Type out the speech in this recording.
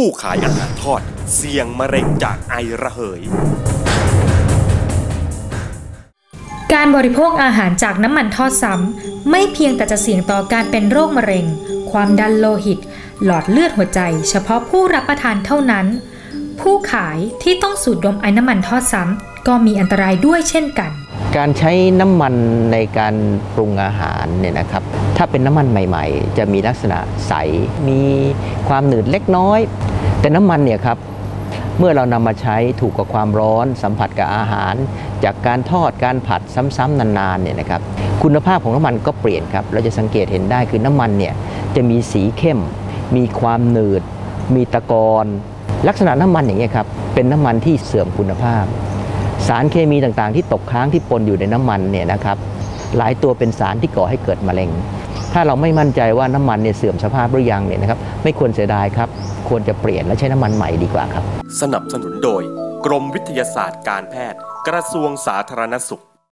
ผู้ขายอาหารทอด เสี่ยงมะเร็งจากไอระเหย การบริโภคอาหารจากน้ำมันทอดซ้ำไม่เพียงแต่จะเสี่ยงต่อการเป็นโรคมะเร็ง ความดันโลหิต หลอดเลือดหัวใจ เฉพาะผู้รับประทานเท่านั้น ผู้ขายที่ต้องสูดดมไอ้น้ำมันทอดซ้ำก็มีอันตรายด้วยเช่นกันการใช้น้ำมันในการปรุงอาหารเนี่ยนะครับ ถ้าเป็นน้ำมันใหม่ ๆ จะมีลักษณะใส มีความหนืดเล็กน้อย แต่น้ำมันเนี่ยครับเมื่อเรานำมาใช้ถูกกับความร้อน สัมผัสกับอาหาร จากการทอดการผัดซ้ำๆนานๆเนี่ยนะครับคุณภาพของน้ำมันก็เปลี่ยนครับเราจะสังเกตเห็นได้คือน้ำมันเนี่ยจะมีสีเข้ม มีความหนืด มีตะกอนลักษณะน้ำมันอย่างเงี้ยครับเป็นน้ำมันที่เสื่อมคุณภาพ สารเคมีต่างๆ ที่ตกค้างที่ปนอยู่ในน้ำมันเนี่ยนะครับหลายตัวเป็นสารที่ก่อให้เกิดมะเร็ง ถ้าเราไม่มั่นใจว่าน้ำมันเนี่ยเสื่อมสภาพหรือยังเนี่ยนะครับไม่ควรเสียดายครับ ควรจะเปลี่ยนและใช้น้ำมันใหม่ดีกว่าครับ สนับสนุนโดย กรมวิทยาศาสตร์การแพทย์ กระทรวงสาธารณสุข